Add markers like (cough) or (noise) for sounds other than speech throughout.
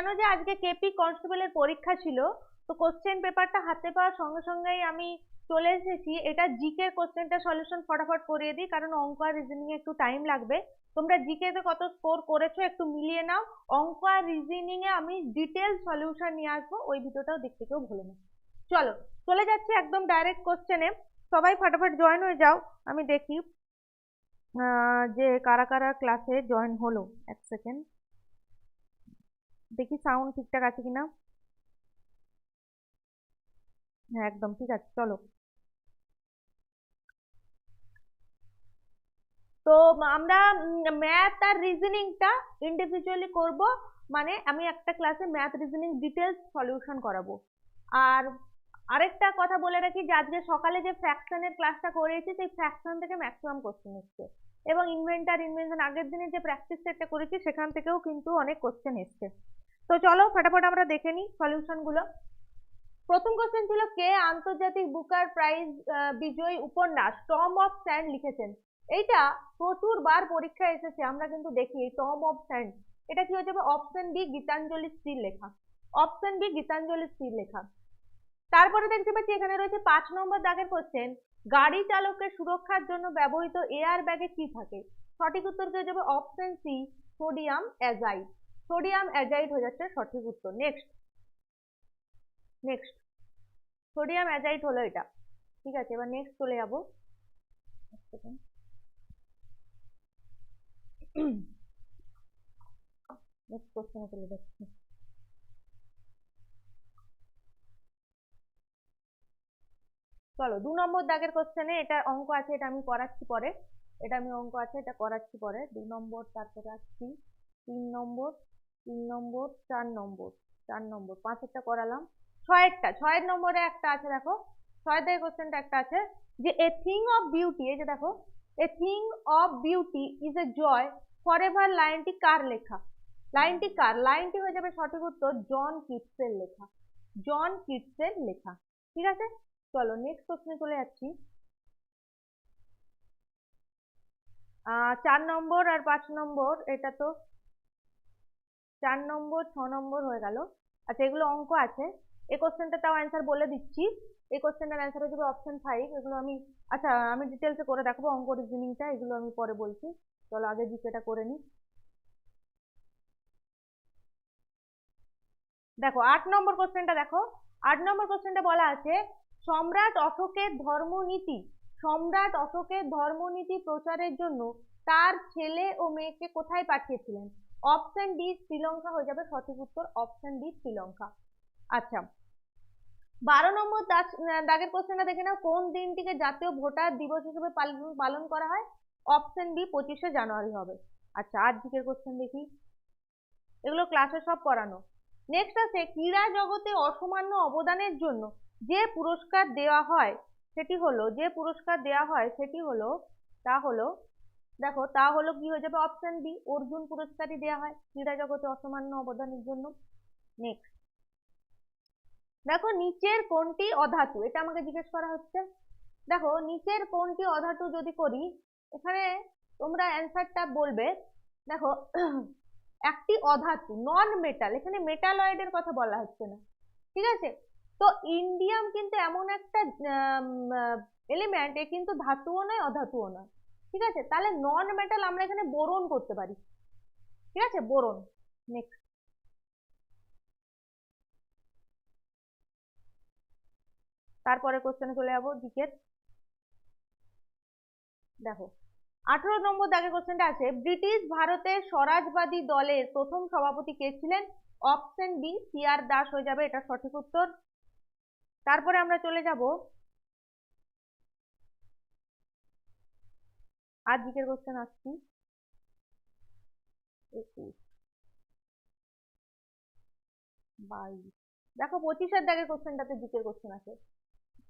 জানো যে আজকে কেপি কনস্টেবলের পরীক্ষা ছিল, তো কোশ্চেন পেপারটা হাতে পাওয়ার সঙ্গে সঙ্গেই আমি চলে এসেছি। এটা জিকে কোশ্চেনটা সলিউশন ফটাফট করিয়ে দিই, কারণ অঙ্ক আর রিজনিং এ একটু টাইম লাগবে। তোমরা জিকে তে কত স্কোর করেছ একটু মিলিয়ে নাও। অঙ্ক আর রিজনিং এ আমি ডিটেল সলিউশন নিয়ে আসব, ওই ভিডিওটাও দেখতে কেউ ভুলে না। চলো, চলে যাচ্ছি একদম ডাইরেক্ট কোশ্চেনে সবাই ফটাফট জয়েন হয়ে যাও, আমি দেখি যে কারা কারা ক্লাসে জয়েন হলো। এক সেকেন্ড দেখি সাউন্ড ঠিকঠাক আছে কিনা? হ্যাঁ একদম, ঠিক আছে, চলো। তো আমরা ম্যাথ আর রিজনিংটা ইন্ডিভিজুয়ালি করব মানে আমি একটা ক্লাসে ম্যাথ রিজনিং ডিটেলস সলিউশন করাবো। আর আরেকটা কথা বলে রাখি যে, আজকে সকালে যে ফ্র্যাকশনের ক্লাসটা করেছি, সেই ফ্র্যাকশন থেকে ম্যাক্সিমাম কোশ্চেন এসছে। এবং ইনভেন্টার ইনভেনশন আগের দিনে যে প্র্যাকটিস সেটটা করেছি, সেখান থেকেও কিন্তু অনেক কোশ্চেন এসছে। তো চলো ফটাফট আমরা দেখে নিই সলিউশনগুলো। প্রথম কোশ্চেন ছিল, কে আন্তর্জাতিক বুকার প্রাইজ বিজয়ী উপন্যাস টম অফ স্যান্ড লিখেছেন? এইটা প্রচুর বার পরীক্ষায় এসেছে, আমরা কিন্তু দেখি এই টম অফ স্যান্ড এটা কি হয়ে যাবে অপশন বি গীতাঞ্জলি স্ত্রীর লেখা। অপশন বি গীতাঞ্জলি স্ত্রীর লেখা। তারপরে দেখতে পাচ্ছি এখানে রয়েছে পাঁচ নম্বর দাগের কোশ্চেন গাড়ি চালকের সুরক্ষার জন্য ব্যবহৃত এয়ার ব্যাগে কি থাকে? সঠিক উত্তর হয়ে যাবে option C sodium azide sodium azide হয়ে যাচ্ছে সঠিক উত্তর। নেক্সট নেক্সট সোডিয়াম অ্যাজাইড হলো এটা। ঠিক আছে, এবার নেক্সট চলে যাব। চলো দু নম্বর দাগের কোশ্চেনে এটা অঙ্ক আছে, এটা আমি করাচ্ছি পরে। এটা আমি অঙ্ক আছে, এটা করাচ্ছি পরে। দু নম্বর, তারপরে আসছি তিন নম্বর তিন নম্বর, চার নম্বর চার নম্বর পাঁচেরটা করালাম। ছয়েরটা, ছয়ের নম্বরে একটা আছে, দেখো। ছয় দাগের কোশ্চেনটা একটা আছে যে এ থিং অফ বিউটি এই যে দেখো a thing of beauty is a joy forever লাইনটি কার লেখা? লাইনটি কার? লাইনটি হয়ে যাবে সঠিক উত্তর জন কিটসের লেখা। জন কিটসের লেখা। ঠিক আছে? চলো নেক্সট প্রশ্নে চলে যাচ্ছি। চার নম্বর আর পাঁচ নম্বর, এটা তো চার নম্বর, ছ নম্বর হয়ে গেল। আচ্ছা এগুলো অঙ্ক আছে। এই কোশ্চেনটা তাও অ্যান্সার বলে দিচ্ছি। এই কোশ্চেনটার অ্যান্সার যাবে অপশন ফাইভ এগুলো আমি আচ্ছা আমি ডিটেলসে করে দেখাবো। অঙ্ক রিজনিংটা এগুলো আমি পরে বলছি। চলো, আগে জিকেটা করে নিই দেখো, আট নম্বর কোশ্চেনটা দেখো। আট নম্বর কোশ্চেনটা বলা আছে, সম্রাট অশোকের ধর্মনীতি, সম্রাট অশোকের ধর্মনীতি প্রচারের জন্য তার ছেলে ও মেয়েকে কোথায় পাঠিয়েছিলেন? অপশন ডি শ্রীলঙ্কা হয়ে যাবে সঠিক উত্তর অপশন ডি শ্রীলঙ্কা আচ্ছা বারো নম্বর দাগ- দাগের কোশ্চেনটা দেখে নাও, কোন দিনটিকে জাতীয় ভোটার দিবস হিসেবে পালন পালন করা হয়? অপশন বি পঁচিশে জানুয়ারি হবে। আচ্ছা আর দিকের কোশ্চেন দেখি। এগুলো ক্লাসে সব পড়ানো। নেক্সট আছে, ক্রীড়া জগতে অসামান্য অবদানের জন্য যে পুরস্কার দেওয়া হয়, সেটি হলো, যে পুরস্কার দেওয়া হয়, সেটি হলো, তা হলো দেখো, তা হলো কি হয়ে যাবে? অপশন বি অর্জুন পুরস্কারই দেওয়া হয়। ক্রীড়া জগতে অসামান্য অবদানের জন্য। নেক্সট দেখো, নিচের কোনটি অধাতু। এটা আমাকে জিজ্ঞেস করা হচ্ছে। দেখো, নিচের কোনটি অধাতু যদি করি, এখানে তোমরা অ্যান্সারটা বলবে, দেখো, একটি অধাতু নন মেটাল এখানে মেটালয়েডের কথা বলা হচ্ছে না। ঠিক আছে? তো ইন্ডিয়াম কিন্তু এমন একটা এলিমেন্ট এ কিন্তু ধাতুও নয়, অধাতুও নয়। ঠিক আছে? তাহলে নন মেটাল আমরা এখানে বোরন করতে পারি। ঠিক আছে? বোরন নেক্সট তারপরে কোশ্চেনে চলে যাব, দিকের। দেখো, আঠারো নম্বর দাগে কোশ্চেনটা আছে, ব্রিটিশ ভারতের স্বরাজবাদী দলের প্রথম সভাপতি কে ছিলেন? Option B C R Das হয়ে যাবে, এটা সঠিক উত্তর। তারপরে আমরা চলে যাব আর দিকের কোশ্চেন আসছি। একুশ বাইশ দেখো, পঁচিশের দাগের কোশ্চেনটাতে দিকের কোশ্চেন আছে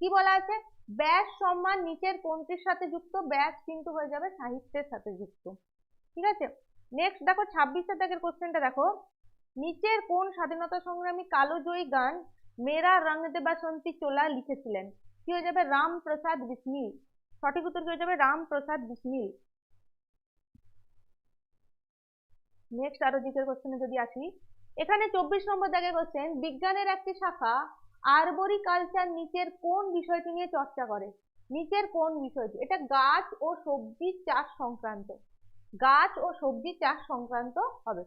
কি বলা আছে? ব্যাস, সম্মান নিচের কোনটির সাথে যুক্ত, ব্যাস কিন্তু হয়ে যাবে সাহিত্যের সাথে যুক্ত। ঠিক আছে? নেক্সট দেখো, ছাব্বিশের দাগের কোশ্চেনটা দেখো। নিচের কোন স্বাধীনতা সংগ্রামী কালোজয়ী গান মেরা রং দে বাসন্তী চোলা লিখেছিলেন? কি হয়ে যাবে? রাম প্রসাদ বিসমিল। সঠিক উত্তর কি হয়ে যাবে রাম প্রসাদ বিসমিল। নেক্সট আরও দিকের কোশ্চেনে যদি আসি, এখানে চব্বিশ নম্বর দাগে কোশ্চেন বিজ্ঞানের একটি শাখা আরবরিকালচার নিচের কোন বিষয়টি নিয়ে চর্চা করে? নিচের কোন বিষয়টি? এটা গাছ ও সবজি চাষ সংক্রান্ত। গাছ ও সবজি চাষ সংক্রান্ত হবে।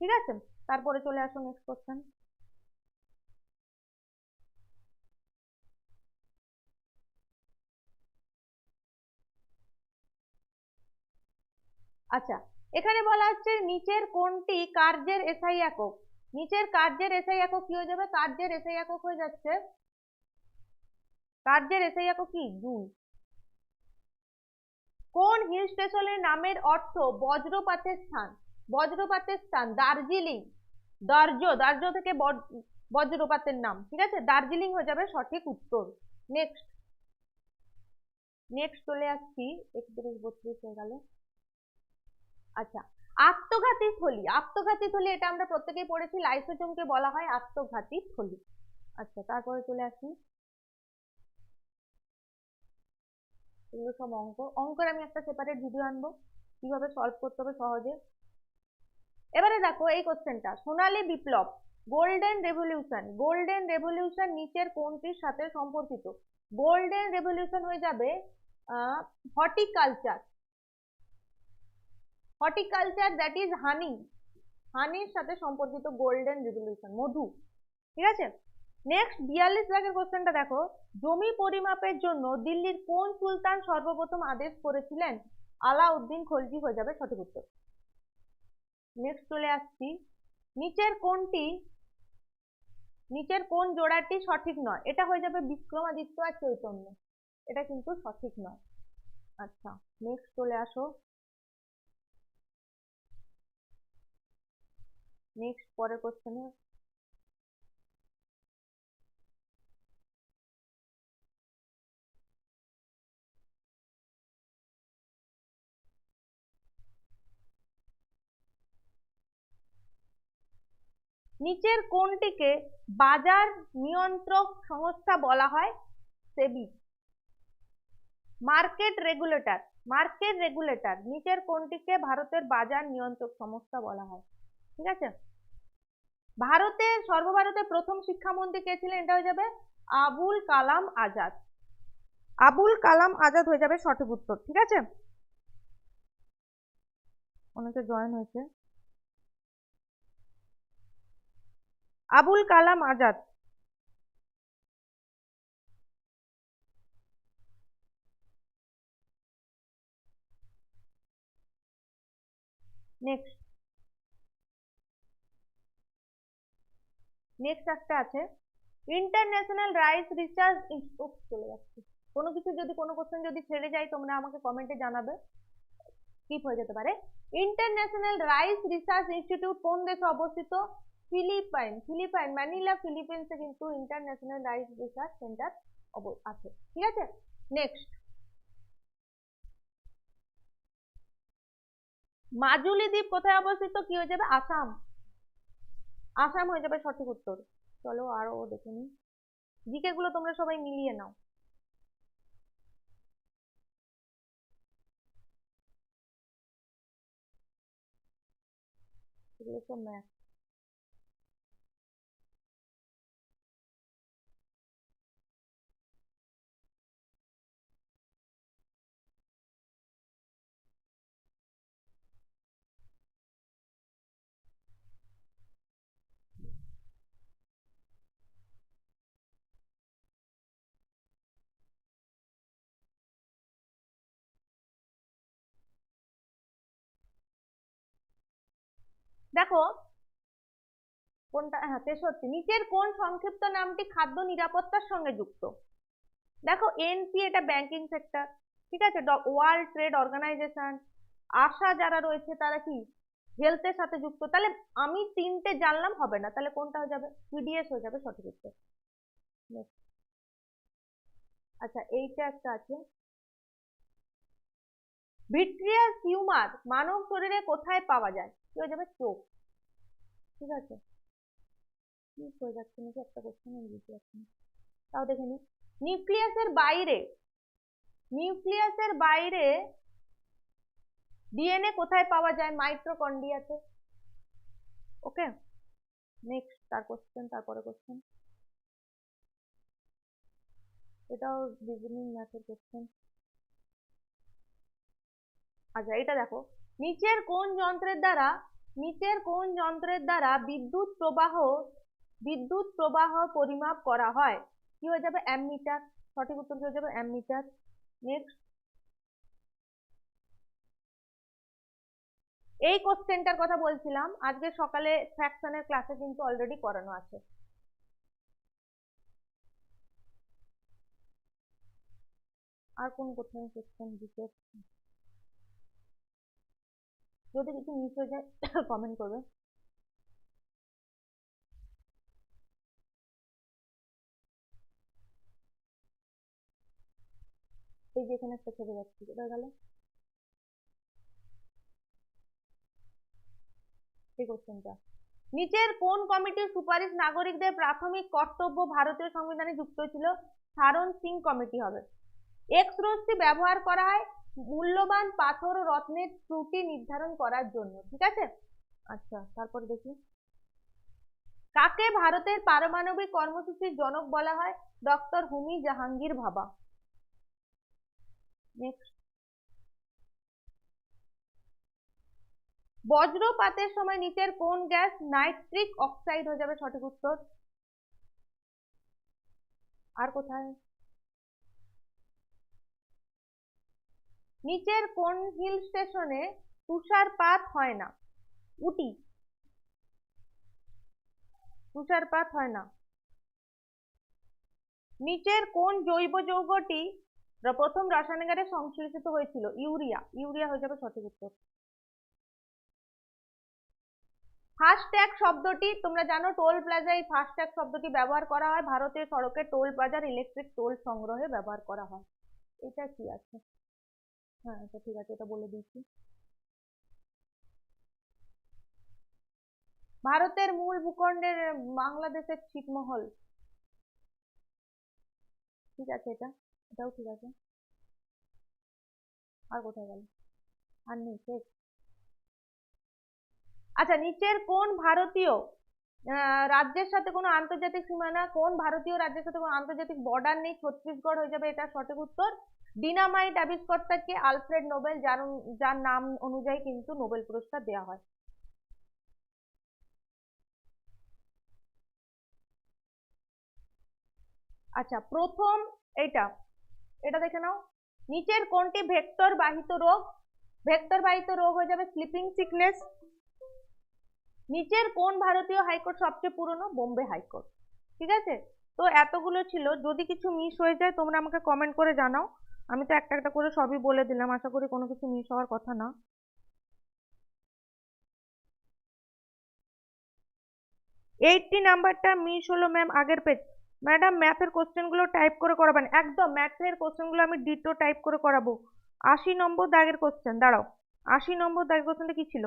ঠিক আছে? তারপরে চলে আসো নেক্সট কোশ্চেন আচ্ছা এখানে বলা হচ্ছে নিচের কোনটি কার্যের এসআই একক। নিচের কার্যের এসআই একক কি হয়ে যাবে? কার্যের এসআই একক হয়ে যাচ্ছে। কার্যের এসআই একক কি? জুল কোন হিল স্টেশনের নামের অর্থ বজ্রপাতের স্থান? বজ্রপাতের স্থান দার্জিলিং। দার্জ দার্জ থেকে বজ- বজ্রপাতের নাম, ঠিক আছে? দার্জিলিং হয়ে যাবে সঠিক উত্তর। নেক্সট নেক্সট চলে আসছি। একত্রিশ বত্রিশ হয়ে গেল। আচ্ছা আত্মঘাতী থলি আত্মঘাতী থলি এটা আমরা প্রত্যেকেই পড়েছি, লাইসোজোমকে বলা হয় আত্মঘাতী থলি। আচ্ছা তারপরে চলে আসি। এগুলো সব অঙ্ক। অঙ্কের আমি একটা সেপারেট ভিডিও আনব, কীভাবে সলভ করতে হবে সহজে। এবারে দেখো এই কোশ্চেনটা সোনালী বিপ্লব, গোল্ডেন রেভলিউশন গোল্ডেন রেভলিউশন নিচের কোনটির সাথে সম্পর্কিত? গোল্ডেন রেভলিউশন হয়ে যাবে horticulture. Horticulture that is honey, হানির সাথে সম্পর্কিত গোল্ডেন রেভলিউশন মধু, ঠিক আছে? নেক্সট, বিয়াল্লিশ লাখের কোশ্চেনটা দেখো। জমি পরিমাপের জন্য দিল্লির কোন সুলতান সর্বপ্রথম আদেশ করেছিলেন? আলাউদ্দিন খলজি হয়ে যাবে সঠিক উত্তর। নেক্সট চলে আসছি। নিচের কোনটি, নিচের কোন জোড়াটি সঠিক নয়? এটা হয়ে যাবে বিক্রমাদিত্য আর চৈতন্য। এটা কিন্তু সঠিক নয়। আচ্ছা নেক্সট চলে আসো। নেক্সট পরের কোশ্চেনে নিচের কোনটিকে বাজার নিয়ন্ত্রক সংস্থা বলা হয়? SEBI. Market regulator market regulator, নিচের কোনটিকে ভারতের বাজার নিয়ন্ত্রক সংস্থা বলা হয়? ঠিক আছে? ভারতের সর্বভারতের প্রথম শিক্ষামন্ত্রী কে ছিলেন? এটা হয়ে যাবে আবুল কালাম আজাদ। আবুল কালাম আজাদ হয়ে যাবে সঠিক উত্তর, ঠিক আছে? অনেকে জয়েন হয়েছে। আবুল কালাম আজাদ। নেক্সট নেক্সট একটা আছে। ইন্টারন্যাশনাল রাইস রিসার্চ চলে যাচ্ছে। কোনো কিছু যদি, কোনো কোশ্চেন যদি ছেড়ে যায়, তোমরা আমাকে কমেন্টে জানাবে। স্কিপ হয়ে যেতে পারে। ইন্টারন্যাশনাল রাইস রিসার্চ ইনস্টিটিউট কোন দেশে অবস্থিত? ফিলিপাইন ফিলিপাইন ম্যানিলা ফিলিপিন্সে কিন্তু ইন্টারন্যাশনাল রাইস রিসার্চ সেন্টার আছে। ঠিক আছে? নেক্সট মাজুলি দ্বীপ কোথায় অবস্থিত? কি হয়ে যাবে? আসাম। আসাম হয়ে যাবে সঠিক উত্তর। চলো আরও দেখে নি জিকে গুলো তোমরা সবাই মিলিয়ে নাও। এগুলো সব ম্যাথ দেখো, কোনটা হ্যাঁ তেষট্টি নিচের কোন সংক্ষিপ্ত নামটি খাদ্য নিরাপত্তার সঙ্গে যুক্ত? দেখো এনপি এটা ব্যাংকিং সেক্টর ঠিক আছে? ওয়ার্ল্ড ট্রেড অর্গানাইজেশন আশা যারা রয়েছে তারা কি? হেলথের সাথে যুক্ত। তাহলে আমি তিনটে জানলাম, হবে না। তাহলে কোনটা হয়ে যাবে? পিডিএস হয়ে যাবে সঠিক উত্তর। আচ্ছা এইটা একটা আছে। ভিট্রিয়াস হিউমার মানব শরীরে কোথায় পাওয়া যায়? কি হয়ে যাবে? চোখ। ঠিক আছে? কি হয়ে যাচ্ছে? নাকি একটা কোশ্চেন বুঝতে পারছি তাও দেখে নি। নিউক্লিয়াসের বাইরে নিউক্লিয়াসের বাইরে ডিএনএ কোথায় পাওয়া যায়? মাইক্রোকন্ডিয়াতে ওকে নেক্সট তার কোশ্চেন তারপরে কোশ্চেন এটাও রিজনিং ম্যাথের কোশ্চেন আচ্ছা এটা দেখো। নিচের কোন যন্ত্রের দ্বারা, নিচের কোন যন্ত্রের দ্বারা বিদ্যুৎ প্রবাহ বিদ্যুৎ প্রবাহ পরিমাপ করা হয়? কি হয়ে যাবে? অ্যামমিটার। সঠিক উত্তর কি হয়ে যাবে? অ্যামমিটার। নেক্সট এই কোশ্চেনটার কথা বলছিলাম। আজকে সকালে ফ্র্যাকশনের ক্লাসে কিন্তু অলরেডি করানো আছে। আর কোন কোথায় কোশ্চেন দিতে? যদি কিছু মিস হয়ে যায় (coughs) কমেন্ট করবে। এই যে এখানে একটা ছেড়ে যাচ্ছে কোথায় গেল? এই কোশ্চেনটা নিচের কোন কমিটির সুপারিশ নাগরিকদের প্রাথমিক কর্তব্য ভারতীয় সংবিধানে যুক্ত ছিল? সারণ সিং কমিটি হবে। এক্স রশ্মি ব্যবহার করা হয় মূল্যবান পাথর ও রত্নের ত্রুটি নির্ধারণ করার জন্য, ঠিক আছে? আচ্ছা তারপর দেখি। কাকে ভারতের পারমাণবিক কর্মসূচির জনক বলা হয়? ডক্টর হুমি জাহাঙ্গীর ভাবা। নেক্সট বজ্রপাতের সময় নিচের কোন গ্যাস নাইট্রিক অক্সাইড হয়ে যাবে? সঠিক উত্তর। আর কোথায়? নিচের কোন হিল স্টেশনে তুষারপাত হয় না? উটি। তুষারপাত হয় না। নিচের কোন জৈব যৌগটি প্রথম রাসায়নিকারে সংশ্লেষিত হয়েছিল? ইউরিয়া। ইউরিয়া হয়ে যাবে সঠিক উত্তর। ফাস্ট্যাগ শব্দটি, তোমরা জানো টোল প্লাজায় ফাস্ট্যাগ শব্দটি ব্যবহার করা হয়। ভারতের সড়কে টোল প্লাজার ইলেকট্রিক টোল সংগ্রহে ব্যবহার করা হয়। এটা কি আছে? হ্যাঁ এটা ঠিক আছে, এটা বলে দিচ্ছি। ভারতের মূল ভূখণ্ডের বাংলাদেশের ছিটমহল। ঠিক আছে এটা, এটাও ঠিক আছে। আর কোথায় গেল? আর নেই, শেষ। আচ্ছা নিচের কোন ভারতীয় রাজ্যের সাথে কোনো আন্তর্জাতিক সীমানা, কোন ভারতীয় রাজ্যের সাথে কোনো আন্তর্জাতিক বর্ডার নেই, ছত্তিশগড় হয়ে যাবে এটা সঠিক উত্তর। ডিনামাইট আবিষ্কর্তাকে আলফ্রেড নোবেল যার যার নাম অনুযায়ী কিন্তু নোবেল পুরস্কার দেওয়া হয়। আচ্ছা প্রথম এটা এটা দেখে নাও। নিচের কোনটি ভেক্টর বাহিত রোগ? ভেক্টর বাহিত রোগ হয়ে যাবে স্লিপিং সিকনেস নিচের কোন ভারতীয় হাইকোর্ট সবচেয়ে পুরনো? Bombay high court. ঠিক আছে? তো এতগুলো ছিল। যদি কিছু মিস হয়ে যায়, তোমরা আমাকে কমেন্ট করে জানাও। আমি তো একটা একটা করে সবই বলে দিলাম। আশা করি কোনো কিছু মিস হওয়ার কথা না। এইটটি নাম্বারটা মিস হলো ম্যাম আগের পেজ ম্যাডাম ম্যাথের কোশ্চেনগুলো টাইপ করে করাবেন। একদম ম্যাথের কোশ্চেনগুলো আমি ডিটো টাইপ করে করাবো। আশি নম্বর দাগের কোশ্চেন দাঁড়াও। আশি নম্বর দাগের কোশ্চেনটা কি ছিল?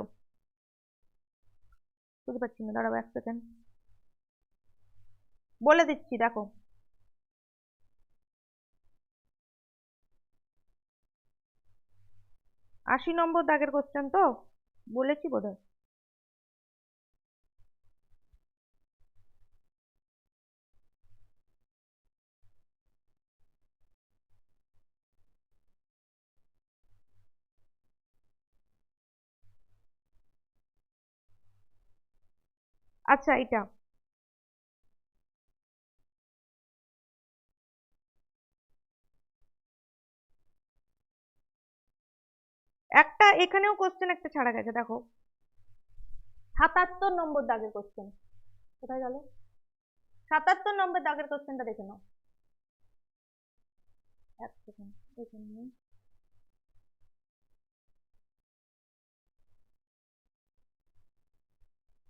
বুঝতে পারছি না, দাঁড়াও এক সেকেন্ড বলে দিচ্ছি, দেখো। আশি নম্বর দাগের কোশ্চেন তো? বলেছি বোধ হয় আচ্ছা এটা একটা এখানেও কোশ্চেন একটা ছাড়া গেছে, দেখো। সাতাত্তর নম্বর দাগের কোশ্চেন কোথায় গেল? সাতাত্তর নম্বর দাগের কোশ্চেনটা দেখে নাও।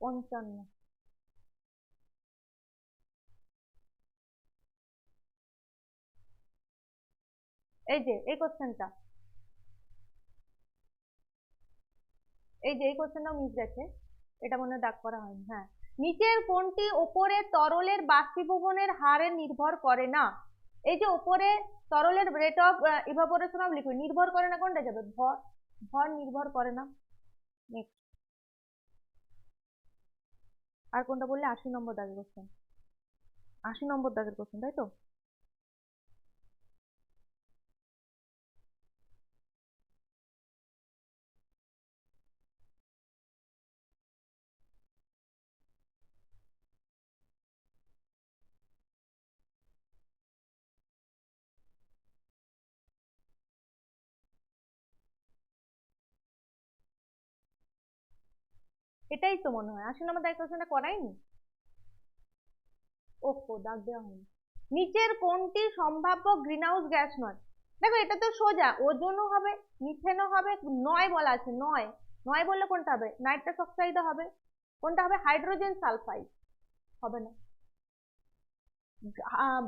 পঞ্চান্ন। এই যে, এই কোশ্চেনটা এই যে এই কোশ্চেনটাও মিস গেছে। এটা মনে দাগ করা হয়নি হ্যাঁ। নিচের কোনটি ওপরে তরলের বাষ্পীভবনের হারে নির্ভর করে না। এই যে ওপরে তরলের rate of evaporation of liquid নির্ভর করে না কোনটা যাবে? ভর ভর নির্ভর করে না। নেক্সট আর কোনটা বললে আশি নম্বর দাগের কোশ্চেন আশি নম্বর দাগের কোশ্চেন তাই তো? এটাই তো মনে হয়। আশি নম্বর দাগের কোশ্চেনটা করাইনি? ওহো, দাগ দেওয়া হয়নি। নিচের কোনটি সম্ভাব্য গ্রিনহাউস গ্যাস নয়? দেখো, এটা তো সোজা। ওজনও হবে, মিথেনও হবে, নয় বলা আছে, নয়। নয় বললে কোনটা হবে? নাইট্রাস অক্সাইডও হবে। কোনটা হবে? Hydrogen sulphide. হবে না।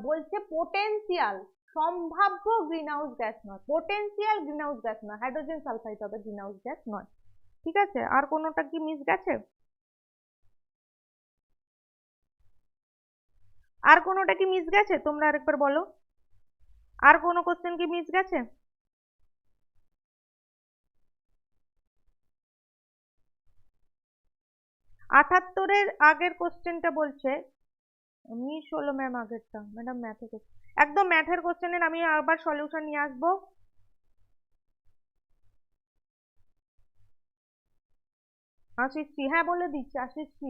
বলছে পোটেনশিয়াল সম্ভাব্য গ্রিনহাউস গ্যাস নয়। পোটেনশিয়াল গ্রিনহাউস গ্যাস নয়। হাইড্রোজেন সালফাইড হবে গ্রিনহাউস গ্যাস নয়। ঠিক আছে? আর কোনোটা কি মিস গেছে? আর কোনোটা কি মিস গেছে? তোমরা আরেকবার বলো। আর কোনো কোশ্চেন কি মিস গেছে? আটাত্তরের আগের কোশ্চেনটা বলছে। মিস হলো ম্যাম আগেরটা। ম্যাডাম ম্যাথে একদম ম্যাথের কোশ্চেনের আমি আবার সলিউশন নিয়ে আসব। আশিসি হ্যাঁ বলে দিচ্ছি আশিসি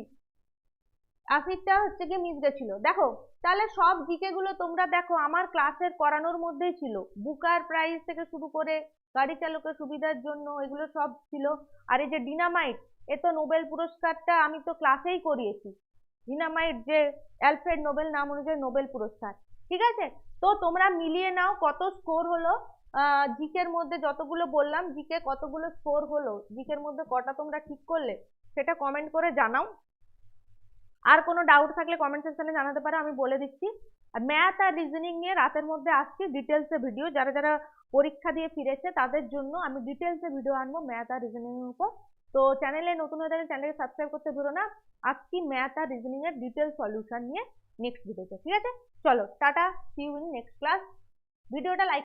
আশিরটা হচ্ছে গিয়ে মিস গেছিল দেখো, তাহলে সব জিকে গুলো তোমরা দেখো, আমার ক্লাসের করানোর মধ্যেই ছিল। বুকার প্রাইস থেকে শুরু করে গাড়ি চালকের সুবিধার জন্য এগুলো সব ছিল। আর এই যে ডিনামাইট এ তো নোবেল পুরস্কারটা আমি তো ক্লাসেই করিয়েছি। ডিনামাইট যে অ্যালফ্রেড নোবেল নাম অনুযায়ী নোবেল পুরস্কার, ঠিক আছে? তো তোমরা মিলিয়ে নাও কত স্কোর হলো। জিকের মধ্যে যতগুলো বললাম, জিকে কতগুলো স্কোর হলো, জিকের মধ্যে কটা তোমরা ঠিক করলে, সেটা কমেন্ট করে জানাও। আর কোনো ডাউট থাকলে কমেন্ট সেকশনে জানাতে পারো, আমি বলে দিচ্ছি। আর ম্যাথ আর রিজনিং নিয়ে রাতের মধ্যে আসছি ডিটেলসে ভিডিও যারা যারা পরীক্ষা দিয়ে ফিরেছে, তাদের জন্য আমি ডিটেলসে ভিডিও আনব ম্যাথ আর রিজনিং উপর। তো চ্যানেলে নতুন হয়ে থাকলে চ্যানেলকে সাবস্ক্রাইব করতে ভুলো না। আজকে ম্যাথ আর রিজনিং এর ডিটেল সলিউশন নিয়ে নেক্সট ভিডিওতে ঠিক আছে? চলো, tata see you in next class ভিডিওটা লাইক